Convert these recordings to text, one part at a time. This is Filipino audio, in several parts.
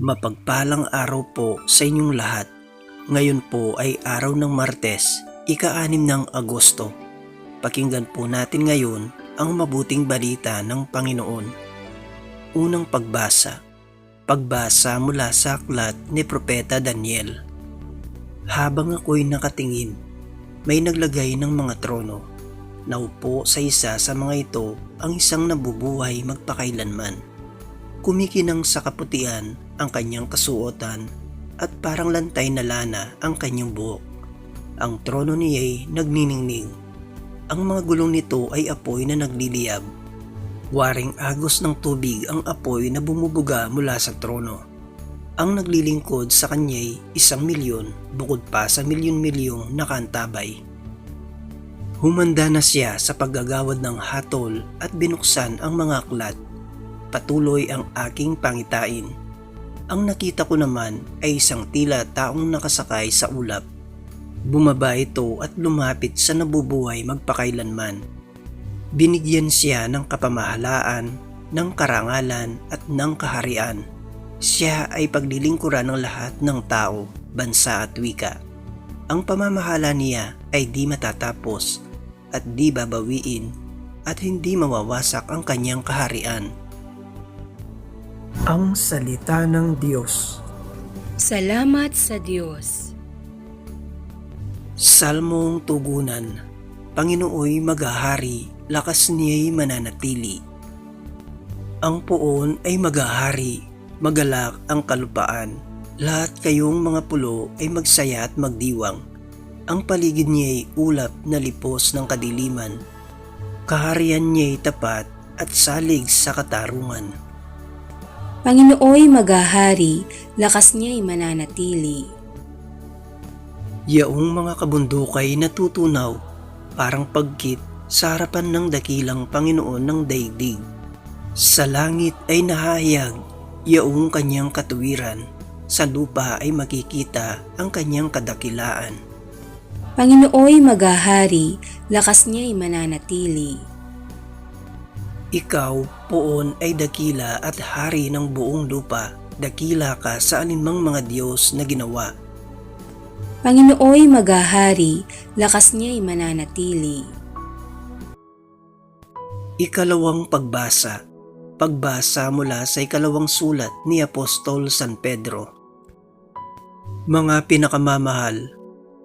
Mapagpalang araw po sa inyong lahat. Ngayon po ay araw ng Martes, ika-anim ng Agosto. Pakinggan po natin ngayon ang mabuting balita ng Panginoon. Unang pagbasa. Pagbasa mula sa aklat ni Propeta Daniel. Habang ako'y nakatingin, may naglagay ng mga trono. Naupo sa isa sa mga ito ang isang nabubuhay magpakailanman. Kumikinang sa kaputian ang kanyang kasuotan at parang lantay na lana ang kanyang buhok. Ang trono niya ay nagniningning. Ang mga gulong nito ay apoy na nagliliyab. Waring agos ng tubig ang apoy na bumubuga mula sa trono. Ang naglilingkod sa kanya'y isang milyon bukod pa sa milyon-milyong nakantabay. Humanda na siya sa paggagawad ng hatol at binuksan ang mga aklat. Patuloy ang aking pangitain. Ang nakita ko naman ay isang tila taong nakasakay sa ulap. Bumaba ito at lumapit sa nabubuhay magpakailanman. Binigyan siya ng kapamahalaan, ng karangalan at ng kaharian. Siya ay paglilingkuran ng lahat ng tao, bansa at wika. Ang pamamahala niya ay di matatapos at di babawiin at hindi mawawasak ang kanyang kaharian. Ang Salita ng Diyos Salamat sa Diyos. Salmong Tugunan Panginooy maghahari, lakas niya'y mananatili. Ang poon ay maghahari, magalak ang kalupaan. Lahat kayong mga pulo ay magsaya at magdiwang. Ang paligid niya'y ulap na lipos ng kadiliman. Kaharian niya'y tapat at salig sa katarungan. Panginooy maghahari, lakas niya'y mananatili. Yaong mga kabundukay natutunaw, parang pagkit sa harapan ng dakilang Panginoon ng daigdig. Sa langit ay nahayag, yaong kanyang katuwiran, sa lupa ay makikita ang kanyang kadakilaan. Panginooy maghahari, lakas niya'y mananatili. Ikaw, poon ay dakila at hari ng buong lupa, dakila ka sa alinmang mga Diyos na ginawa. Panginooy maghahari, lakas niya'y mananatili. Ikalawang pagbasa. Pagbasa mula sa ikalawang sulat ni Apostol San Pedro. Mga pinakamamahal,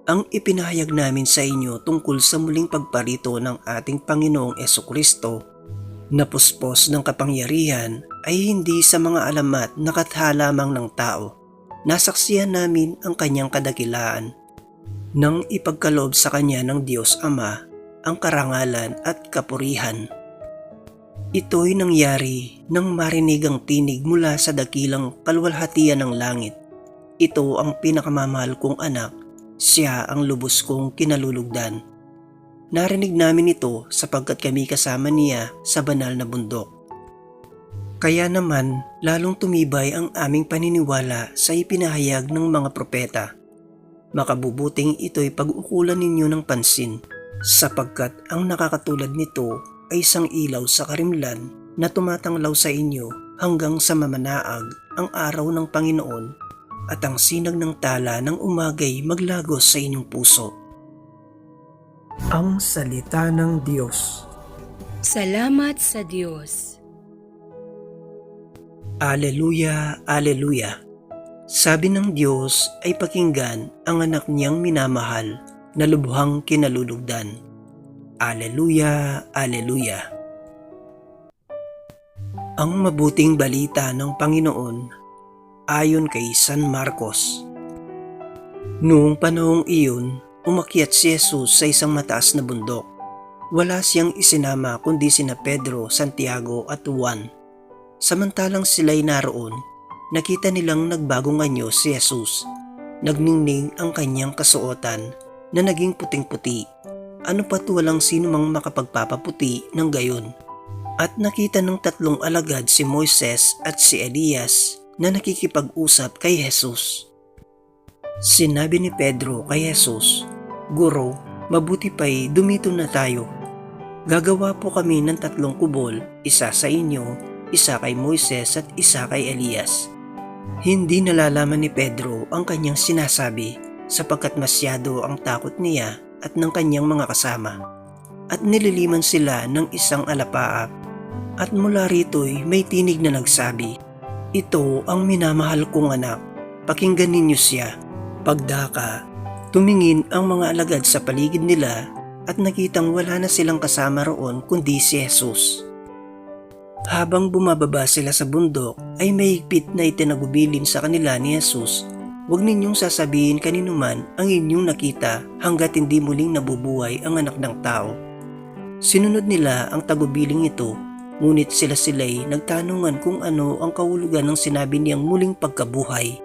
ang ipinahayag namin sa inyo tungkol sa muling pagparito ng ating Panginoong Kristo na puspos ng kapangyarihan ay hindi sa mga alamat na katha lamang ng tao. Nasaksiyan namin ang kanyang kadakilaan nang ipagkaloob sa kanya ng Diyos Ama ang karangalan at kapurihan. Ito'y nangyari nang marinig ang tinig mula sa dakilang kalwalhatian ng langit. Ito ang pinakamamahal kong anak, siya ang lubos kong kinalulugdan. Narinig namin ito sapagkat kami kasama niya sa banal na bundok. Kaya naman, lalong tumibay ang aming paniniwala sa ipinahayag ng mga propeta. Makabubuting ito'y pag-ukulan ninyo ng pansin sapagkat ang nakakatulad nito ay isang ilaw sa karimlan na tumatanglaw sa inyo hanggang sa mamanaag ang araw ng Panginoon at ang sinag ng tala ng umagay maglagos sa inyong puso. Ang Salita ng Diyos Salamat sa Diyos. Aleluya, Aleluya. Sabi ng Diyos ay pakinggan ang anak niyang minamahal na lubhang kinalulugdan. Aleluya, Aleluya. Ang mabuting balita ng Panginoon ayon kay San Marcos. Noong panahong iyon, umakyat si Jesus sa isang mataas na bundok. Wala siyang isinama kundi sina Pedro, Santiago at Juan. Samantalang sila'y naroon, nakita nilang nagbagong anyo si Jesus. Nagningning ang kanyang kasuotan na naging puting-puti. Ano pat walang sino mang makapagpapaputi ng gayon. At nakita ng tatlong alagad si Moises at si Elias na nakikipag-usap kay Jesus. Sinabi ni Pedro kay Jesus, Guro, mabuti pa'y dumito na tayo. Gagawa po kami ng tatlong kubol, isa sa inyo, isa kay Moises at isa kay Elias. Hindi nalalaman ni Pedro ang kanyang sinasabi sapagkat masyado ang takot niya at ng kanyang mga kasama. At nililiman sila ng isang alapaap. At mula rito'y may tinig na nagsabi, Ito ang minamahal kong anak, pakinggan ninyo siya. Pagdaka, tumingin ang mga alagad sa paligid nila at nakitang wala na silang kasama roon kundi si Jesus. Habang bumababa sila sa bundok ay may higpit na itinagubilin sa kanila ni Jesus. Huwag ninyong sasabihin kanino man ang inyong nakita hanggat hindi muling nabubuhay ang anak ng tao. Sinunod nila ang tagubiling ito, ngunit sila sila'y nagtanungan kung ano ang kahulugan ng sinabi niyang muling pagkabuhay.